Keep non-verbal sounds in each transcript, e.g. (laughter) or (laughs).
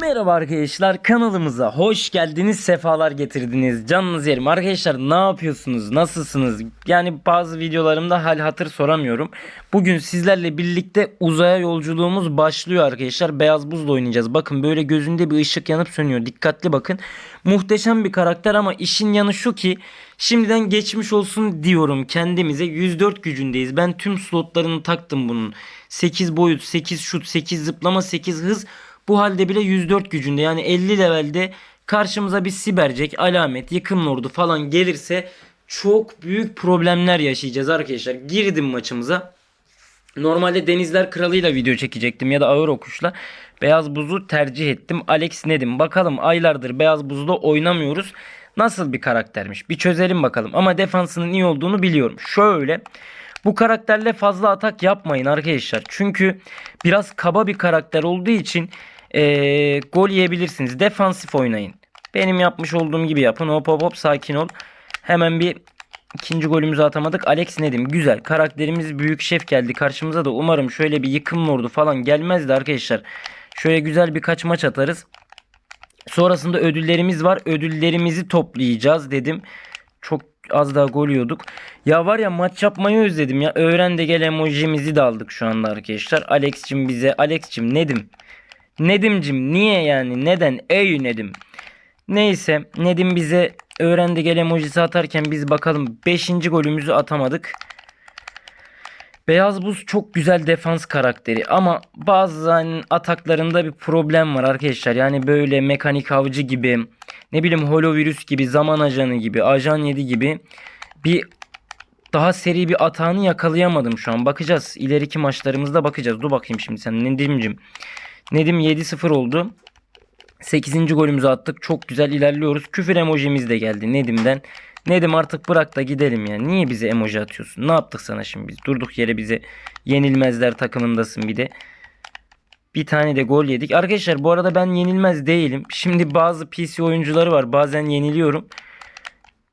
Merhaba arkadaşlar kanalımıza hoş geldiniz sefalar getirdiniz. Canınız yerim. Arkadaşlar ne yapıyorsunuz? Nasılsınız? Yani bazı videolarımda hal hatır soramıyorum. Bugün sizlerle birlikte uzaya yolculuğumuz başlıyor arkadaşlar. Beyaz buzla oynayacağız. Bakın böyle gözünde bir ışık yanıp sönüyor. Dikkatli bakın. Muhteşem bir karakter ama işin yanı şu ki şimdiden geçmiş olsun diyorum kendimize. 104 gücündeyiz. Ben tüm slotlarını taktım bunun. 8 boyut 8 şut 8 zıplama 8 hız bu halde bile 104 gücünde yani 50 levelde karşımıza bir sibercek, alamet, yıkım lordu falan gelirse çok büyük problemler yaşayacağız arkadaşlar. Girdim maçımıza. Normalde Denizler Kralı'yla video çekecektim ya da Ağır Okuş'la. Beyaz Buz'u tercih ettim. Alex Nedim. Bakalım aylardır Beyaz Buz'da oynamıyoruz. Nasıl bir karaktermiş? Bir çözelim bakalım. Ama defansının iyi olduğunu biliyorum. Şöyle. Bu karakterle fazla atak yapmayın arkadaşlar. Çünkü biraz kaba bir karakter olduğu için eee, gol yiyebilirsiniz. Defansif oynayın. Benim yapmış olduğum gibi yapın. Hop hop hop sakin ol. Hemen bir ikinci golümüzü atamadık. Alex Nedim güzel. Karakterimiz büyük şef geldi karşımıza da umarım şöyle bir yıkım lordu falan gelmezdi arkadaşlar. Şöyle güzel birkaç maç atarız. Sonrasında ödüllerimiz var. Ödüllerimizi toplayacağız dedim. Çok az daha gol yiyorduk. Ya var ya maç yapmayı özledim ya. Öğren de gel emojimizi de aldık şu anda arkadaşlar. Alex'cim bize. Alex'cim Nedim. Nedim'cim niye yani? Neden? Ey Nedim. Neyse Nedim bize öğren de gel emojisi atarken biz bakalım 5. golümüzü atamadık. Beyaz Buz çok güzel defans karakteri ama bazen ataklarında bir problem var arkadaşlar. Yani böyle mekanik avcı gibi ne bileyim holovirüs gibi zaman ajanı gibi ajan 7 gibi bir daha seri bir atağını yakalayamadım şu an. Bakacağız. İleriki maçlarımızda bakacağız. Dur bakayım şimdi sen Nedim'cim. Nedim 7-0 oldu. 8. golümüzü attık. Çok güzel ilerliyoruz. Küfür emojimiz de geldi Nedim'den. Nedim artık bırak da gidelim ya. Niye bize emoji atıyorsun? Ne yaptık sana şimdi biz? Durduk yere bize yenilmezler takımındasın bir de. Bir tane de gol yedik. Arkadaşlar bu arada ben yenilmez değilim. Şimdi bazı PC oyuncuları var. Bazen yeniliyorum.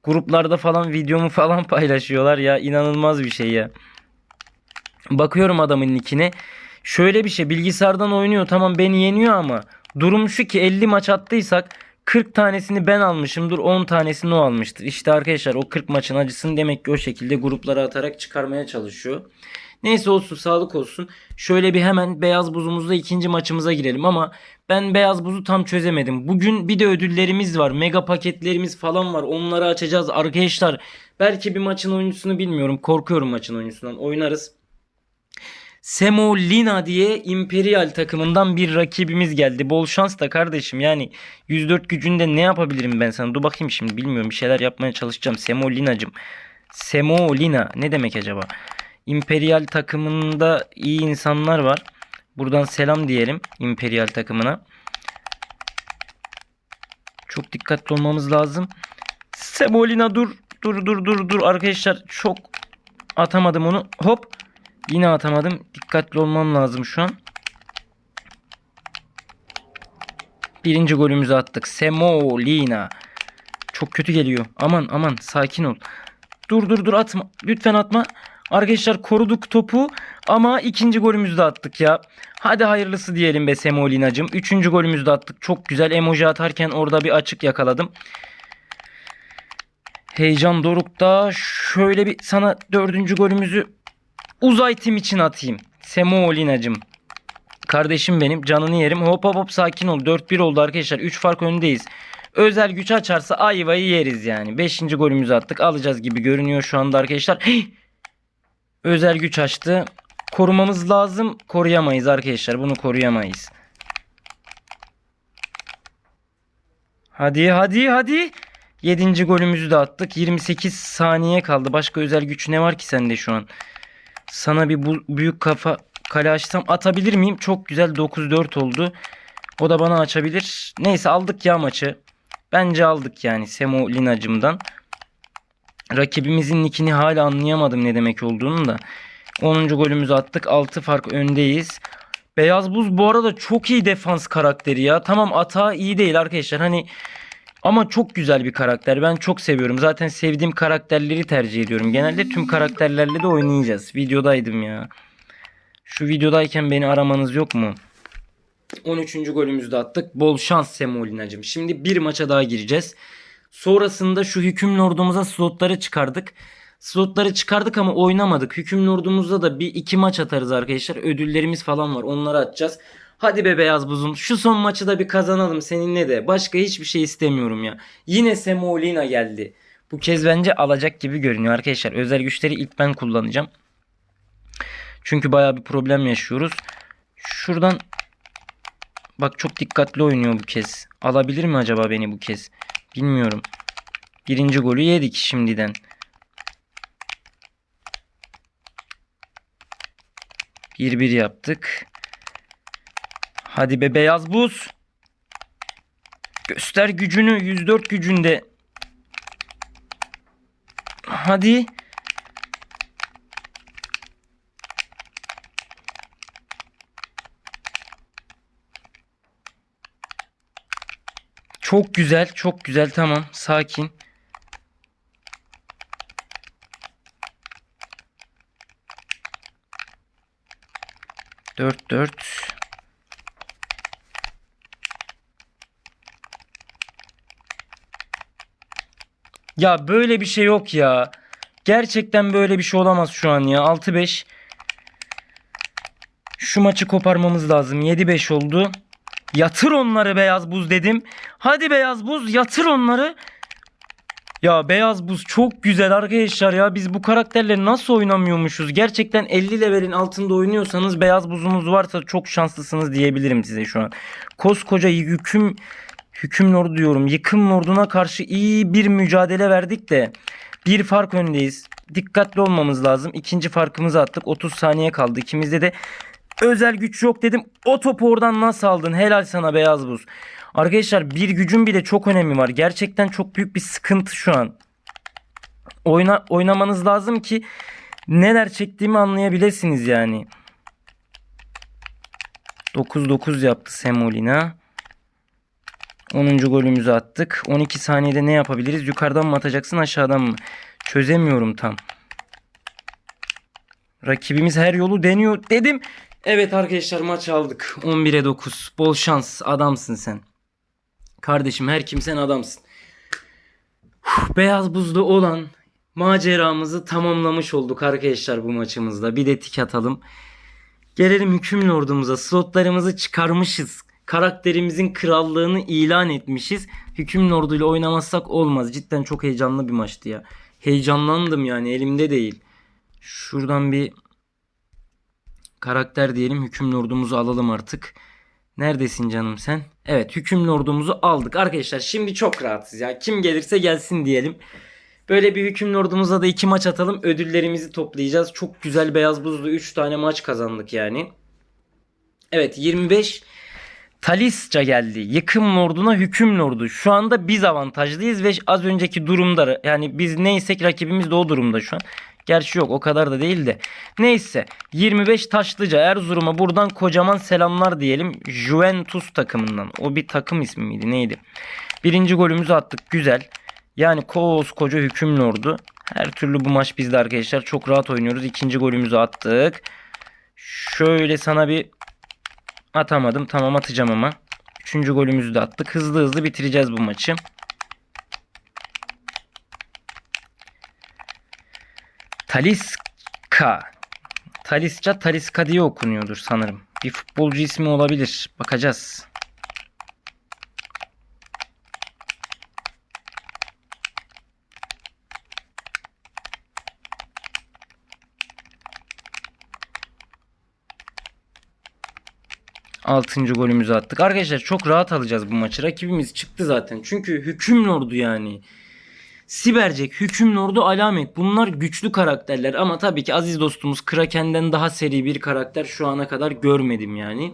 Gruplarda falan videomu (laughs) falan paylaşıyorlar ya. inanılmaz bir şey ya. Bakıyorum adamın nickine. Şöyle bir şey bilgisayardan oynuyor tamam beni yeniyor ama durum şu ki 50 maç attıysak 40 tanesini ben almışımdır 10 tanesini o almıştır. İşte arkadaşlar o 40 maçın acısını demek ki o şekilde gruplara atarak çıkarmaya çalışıyor. Neyse olsun sağlık olsun. Şöyle bir hemen beyaz buzumuzda ikinci maçımıza girelim ama ben beyaz buzu tam çözemedim. Bugün bir de ödüllerimiz var. Mega paketlerimiz falan var. Onları açacağız arkadaşlar. Belki bir maçın oyuncusunu bilmiyorum. Korkuyorum maçın oyuncusundan. Oynarız. Semolina diye Imperial takımından bir rakibimiz geldi. Bol şans da kardeşim. Yani 104 gücünde ne yapabilirim ben sana? Dur bakayım şimdi bilmiyorum. Bir şeyler yapmaya çalışacağım. Semolina'cım. Semolina ne demek acaba? Imperial takımında iyi insanlar var. Buradan selam diyelim Imperial takımına. Çok dikkatli olmamız lazım. Semolina dur. Dur dur dur dur arkadaşlar çok atamadım onu. Hop. Yine atamadım. Dikkatli olmam lazım şu an. Birinci golümüzü attık. Semolina. Çok kötü geliyor. Aman aman sakin ol. Dur dur dur atma. Lütfen atma. Arkadaşlar koruduk topu ama ikinci golümüzü de attık ya. Hadi hayırlısı diyelim be Semolina'cım. Üçüncü golümüzü de attık. Çok güzel emoji atarken orada bir açık yakaladım. Heyecan dorukta. Şöyle bir sana dördüncü golümüzü uzay tim için atayım. Semolina'cım. Kardeşim benim canını yerim. Hop hop hop sakin ol. 4-1 oldu arkadaşlar. 3 fark öndeyiz. Özel güç açarsa ayvayı yeriz yani. 5. golümüzü attık. Alacağız gibi görünüyor şu anda arkadaşlar. Hey! (gasps) Özel güç açtı. Korumamız lazım. Koruyamayız arkadaşlar. Bunu koruyamayız. Hadi hadi hadi. 7. golümüzü de attık. 28 saniye kaldı. Başka özel güç ne var ki sende şu an? Sana bir bu, büyük kafa kale açsam atabilir miyim? Çok güzel 9-4 oldu. O da bana açabilir. Neyse aldık ya maçı. Bence aldık yani Semo Linacım'dan. Rakibimizin nickini hala anlayamadım ne demek olduğunu da. 10. golümüzü attık. 6 fark öndeyiz. Beyaz Buz bu arada çok iyi defans karakteri ya. Tamam atağı iyi değil arkadaşlar. Hani ama çok güzel bir karakter. Ben çok seviyorum. Zaten sevdiğim karakterleri tercih ediyorum. Genelde tüm karakterlerle de oynayacağız. Videodaydım ya. Şu videodayken beni aramanız yok mu? 13. golümüzü de attık. Bol şans Semolina'cım. Şimdi bir maça daha gireceğiz. Sonrasında şu hüküm lordumuza slotları çıkardık. Slotları çıkardık ama oynamadık. Hüküm lordumuzda da bir iki maç atarız arkadaşlar. Ödüllerimiz falan var. Onları atacağız. Hadi be beyaz buzum. Şu son maçı da bir kazanalım seninle de. Başka hiçbir şey istemiyorum ya. Yine Semolina geldi. Bu kez bence alacak gibi görünüyor arkadaşlar. Özel güçleri ilk ben kullanacağım. Çünkü baya bir problem yaşıyoruz. Şuradan bak çok dikkatli oynuyor bu kez. Alabilir mi acaba beni bu kez? Bilmiyorum. Birinci golü yedik şimdiden. Bir bir yaptık. Hadi be beyaz buz. Göster gücünü 104 gücünde. Hadi. Çok güzel, çok güzel. Tamam, sakin. Dört dört. Ya böyle bir şey yok ya. Gerçekten böyle bir şey olamaz şu an ya. 6-5. Şu maçı koparmamız lazım. 7-5 oldu. Yatır onları beyaz buz dedim. Hadi beyaz buz yatır onları. Ya beyaz buz çok güzel arkadaşlar ya. Biz bu karakterleri nasıl oynamıyormuşuz? Gerçekten 50 levelin altında oynuyorsanız beyaz buzunuz varsa çok şanslısınız diyebilirim size şu an. Koskoca yüküm hüküm lordu diyorum. Yıkım lorduna karşı iyi bir mücadele verdik de bir fark öndeyiz. Dikkatli olmamız lazım. İkinci farkımızı attık. 30 saniye kaldı. İkimizde de özel güç yok dedim. O topu oradan nasıl aldın? Helal sana beyaz buz. Arkadaşlar bir gücün bile çok önemi var. Gerçekten çok büyük bir sıkıntı şu an. Oyna, oynamanız lazım ki neler çektiğimi anlayabilirsiniz yani. 9-9 yaptı Semolina. 10. golümüzü attık. 12 saniyede ne yapabiliriz? Yukarıdan mı atacaksın aşağıdan mı? Çözemiyorum tam. Rakibimiz her yolu deniyor dedim. Evet arkadaşlar maç aldık. 11'e 9. Bol şans. Adamsın sen. Kardeşim her kimsen adamsın. Beyaz buzlu olan maceramızı tamamlamış olduk arkadaşlar bu maçımızda. Bir de tik atalım. Gelelim hüküm lordumuza. Slotlarımızı çıkarmışız. Karakterimizin krallığını ilan etmişiz. Hüküm lorduyla oynamazsak olmaz. Cidden çok heyecanlı bir maçtı ya. Heyecanlandım yani elimde değil. Şuradan bir karakter diyelim. Hüküm lordumuzu alalım artık. Neredesin canım sen? Evet hüküm lordumuzu aldık. Arkadaşlar şimdi çok rahatsız ya. Kim gelirse gelsin diyelim. Böyle bir hüküm lordumuza da iki maç atalım. Ödüllerimizi toplayacağız. Çok güzel beyaz buzlu 3 tane maç kazandık yani. Evet 25 Talisca geldi. Yıkım lorduna hüküm lordu. Şu anda biz avantajlıyız ve az önceki durumda yani biz neysek rakibimiz de o durumda şu an. Gerçi yok o kadar da değil de. Neyse 25 Taşlıca Erzurum'a buradan kocaman selamlar diyelim. Juventus takımından. O bir takım ismi miydi neydi? Birinci golümüzü attık güzel. Yani koskoca hüküm lordu. Her türlü bu maç bizde arkadaşlar. Çok rahat oynuyoruz. İkinci golümüzü attık. Şöyle sana bir atamadım. Tamam atacağım ama. Üçüncü golümüzü de attık. Hızlı hızlı bitireceğiz bu maçı. Taliska. Talisca Taliska diye okunuyordur sanırım. Bir futbolcu ismi olabilir. Bakacağız. Altıncı golümüzü attık. Arkadaşlar çok rahat alacağız bu maçı. Rakibimiz çıktı zaten. Çünkü hüküm lordu yani. Sibercek, Hüküm Lordu, Alamet. Bunlar güçlü karakterler ama tabii ki aziz dostumuz Kraken'den daha seri bir karakter şu ana kadar görmedim yani.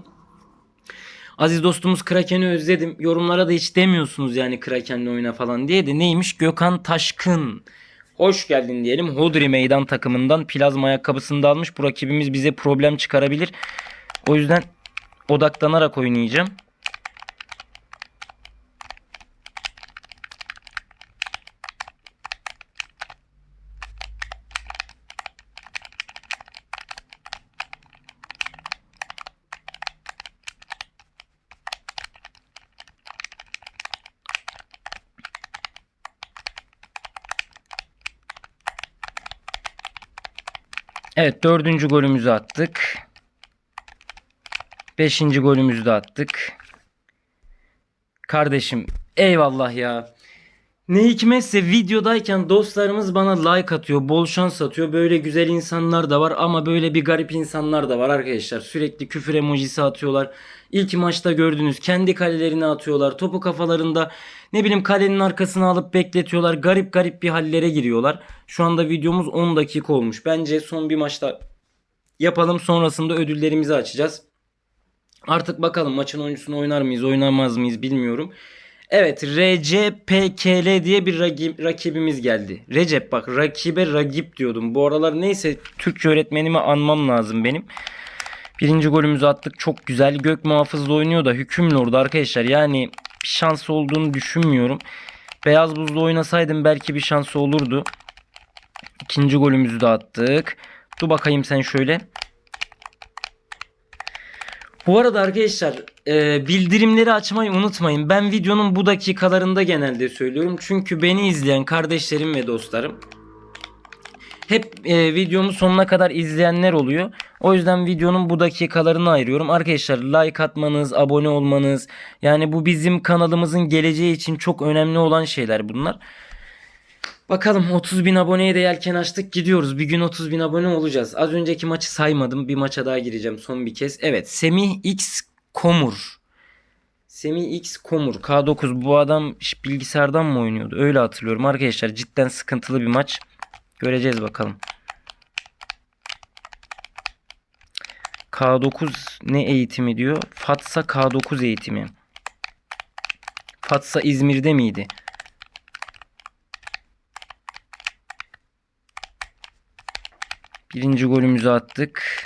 Aziz dostumuz Kraken'i özledim. Yorumlara da hiç demiyorsunuz yani Kraken'le oyna falan diye de neymiş? Gökhan Taşkın. Hoş geldin diyelim. Hodri meydan takımından plazma ayakkabısını da almış. Bu rakibimiz bize problem çıkarabilir. O yüzden Odaklanarak oynayacağım. Evet dördüncü golümüzü attık. Beşinci golümüzü de attık. Kardeşim eyvallah ya. Ne hikmetse videodayken dostlarımız bana like atıyor, bol şans atıyor. Böyle güzel insanlar da var ama böyle bir garip insanlar da var arkadaşlar. Sürekli küfür emojisi atıyorlar. İlk maçta gördünüz kendi kalelerine atıyorlar. Topu kafalarında ne bileyim kalenin arkasına alıp bekletiyorlar. Garip garip bir hallere giriyorlar. Şu anda videomuz 10 dakika olmuş. Bence son bir maçta yapalım sonrasında ödüllerimizi açacağız. Artık bakalım maçın oyuncusunu oynar mıyız oynamaz mıyız bilmiyorum. Evet RCPKL diye bir rakibimiz geldi. Recep bak rakibe ragip diyordum. Bu aralar neyse Türkçe öğretmenimi anmam lazım benim. Birinci golümüzü attık çok güzel. Gök muhafızla oynuyor da hükümlü orada arkadaşlar. Yani bir şansı olduğunu düşünmüyorum. Beyaz buzlu oynasaydım belki bir şansı olurdu. İkinci golümüzü de attık. Dur bakayım sen şöyle. Bu arada arkadaşlar e, bildirimleri açmayı unutmayın. Ben videonun bu dakikalarında genelde söylüyorum. Çünkü beni izleyen kardeşlerim ve dostlarım hep e, videomu sonuna kadar izleyenler oluyor. O yüzden videonun bu dakikalarını ayırıyorum. Arkadaşlar like atmanız, abone olmanız yani bu bizim kanalımızın geleceği için çok önemli olan şeyler bunlar. Bakalım 30 bin aboneye de yelken açtık gidiyoruz. Bir gün 30 bin abone olacağız. Az önceki maçı saymadım. Bir maça daha gireceğim son bir kez. Evet Semih X Komur. Semih X Komur K9 bu adam bilgisayardan mı oynuyordu? Öyle hatırlıyorum arkadaşlar. Cidden sıkıntılı bir maç. Göreceğiz bakalım. K9 ne eğitimi diyor? Fatsa K9 eğitimi. Fatsa İzmir'de miydi? Birinci golümüzü attık.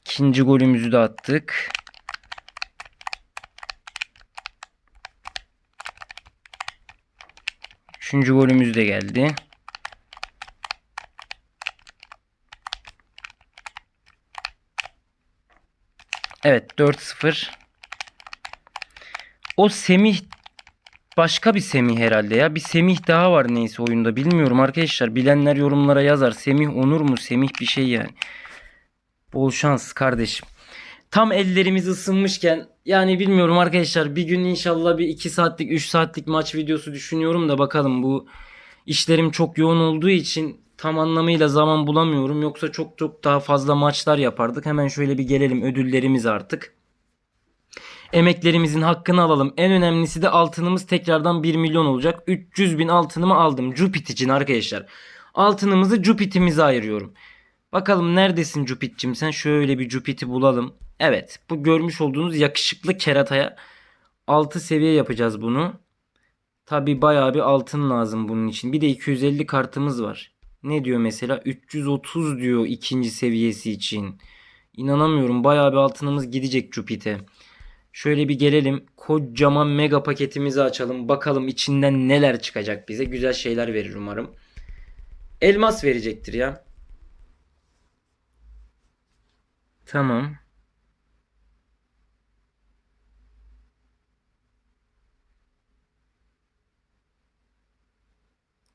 İkinci golümüzü de attık. Üçüncü golümüz de geldi. Evet 4-0. O Semih başka bir Semih herhalde ya. Bir Semih daha var neyse oyunda bilmiyorum arkadaşlar. Bilenler yorumlara yazar. Semih Onur mu? Semih bir şey yani. Bol şans kardeşim. Tam ellerimiz ısınmışken yani bilmiyorum arkadaşlar bir gün inşallah bir 2 saatlik 3 saatlik maç videosu düşünüyorum da bakalım bu işlerim çok yoğun olduğu için tam anlamıyla zaman bulamıyorum. Yoksa çok çok daha fazla maçlar yapardık. Hemen şöyle bir gelelim ödüllerimiz artık. Emeklerimizin hakkını alalım. En önemlisi de altınımız tekrardan 1 milyon olacak. 300 bin altınımı aldım. Jupit için arkadaşlar. Altınımızı Jupit'imize ayırıyorum. Bakalım neredesin Jupit'cim sen? Şöyle bir Jupit'i bulalım. Evet bu görmüş olduğunuz yakışıklı kerataya 6 seviye yapacağız bunu. Tabi bayağı bir altın lazım bunun için. Bir de 250 kartımız var. Ne diyor mesela? 330 diyor ikinci seviyesi için. İnanamıyorum bayağı bir altınımız gidecek Jupit'e. Şöyle bir gelelim. Kocaman mega paketimizi açalım. Bakalım içinden neler çıkacak bize. Güzel şeyler verir umarım. Elmas verecektir ya. Tamam.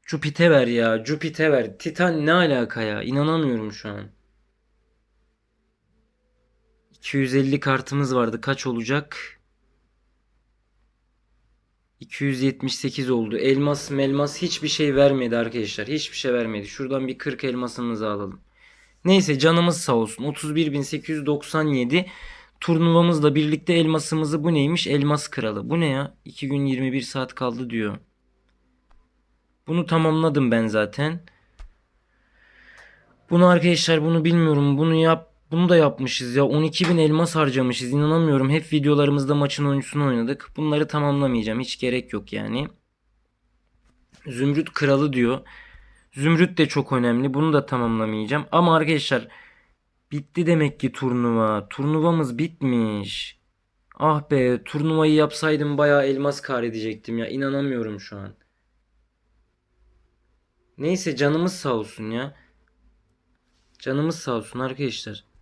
Jupiter ver ya. Jupiter ver. Titan ne alaka ya? İnanamıyorum şu an. 250 kartımız vardı. Kaç olacak? 278 oldu. Elmas melmas hiçbir şey vermedi arkadaşlar. Hiçbir şey vermedi. Şuradan bir 40 elmasımızı alalım. Neyse canımız sağ olsun. 31.897 turnuvamızla birlikte elmasımızı bu neymiş? Elmas kralı. Bu ne ya? 2 gün 21 saat kaldı diyor. Bunu tamamladım ben zaten. Bunu arkadaşlar bunu bilmiyorum. Bunu yap bunu da yapmışız ya. 12.000 elmas harcamışız. İnanamıyorum. Hep videolarımızda maçın oyuncusunu oynadık. Bunları tamamlamayacağım. Hiç gerek yok yani. Zümrüt kralı diyor. Zümrüt de çok önemli. Bunu da tamamlamayacağım. Ama arkadaşlar bitti demek ki turnuva. Turnuvamız bitmiş. Ah be turnuvayı yapsaydım bayağı elmas kar edecektim ya. İnanamıyorum şu an. Neyse canımız sağ olsun ya. Canımız sağ olsun arkadaşlar.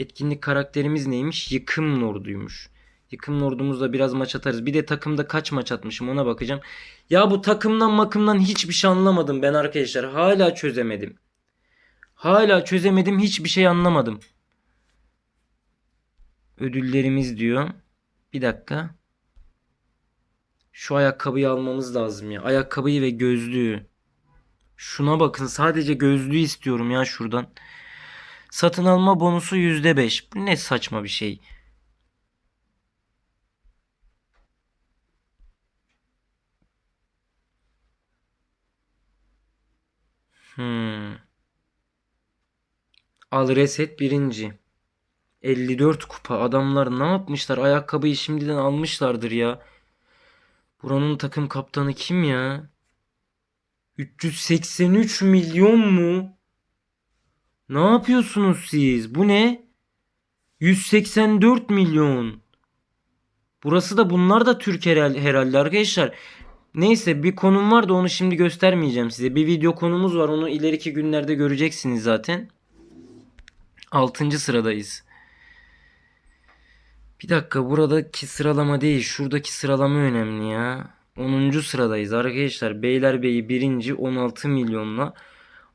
Etkinlik karakterimiz neymiş? Yıkım lorduymuş. Yıkım ordumuzla biraz maç atarız. Bir de takımda kaç maç atmışım ona bakacağım. Ya bu takımdan makımdan hiçbir şey anlamadım ben arkadaşlar. Hala çözemedim. Hala çözemedim. Hiçbir şey anlamadım. Ödüllerimiz diyor. Bir dakika. Şu ayakkabıyı almamız lazım ya. Ayakkabıyı ve gözlüğü. Şuna bakın sadece gözlüğü istiyorum ya şuradan. Satın alma bonusu %5. Bu ne saçma bir şey. Hmm. Al reset birinci. 54 kupa. Adamlar ne yapmışlar? Ayakkabıyı şimdiden almışlardır ya. Buranın takım kaptanı kim ya? 383 milyon mu? Ne yapıyorsunuz siz? Bu ne? 184 milyon. Burası da bunlar da Türk herhal- herhalde arkadaşlar. Neyse bir konum var da onu şimdi göstermeyeceğim size. Bir video konumuz var onu ileriki günlerde göreceksiniz zaten. 6. sıradayız. Bir dakika buradaki sıralama değil şuradaki sıralama önemli ya. 10. sıradayız arkadaşlar. Beylerbeyi 1. 16 milyonla.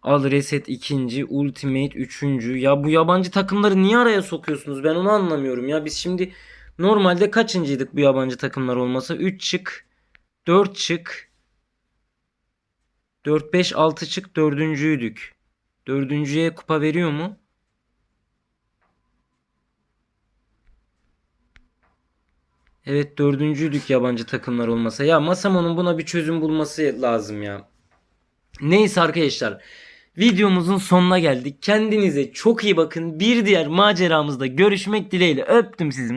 Al Reset 2. Ultimate 3. Ya bu yabancı takımları niye araya sokuyorsunuz? Ben onu anlamıyorum ya. Biz şimdi normalde kaçıncıydık bu yabancı takımlar olmasa? 3 çık. 4 çık. 4 5 6 çık dördüncüydük. Dördüncüye kupa veriyor mu? Evet dördüncüydük yabancı takımlar olmasa. Ya Masamo'nun buna bir çözüm bulması lazım ya. Neyse arkadaşlar. Videomuzun sonuna geldik. Kendinize çok iyi bakın. Bir diğer maceramızda görüşmek dileğiyle. Öptüm sizi.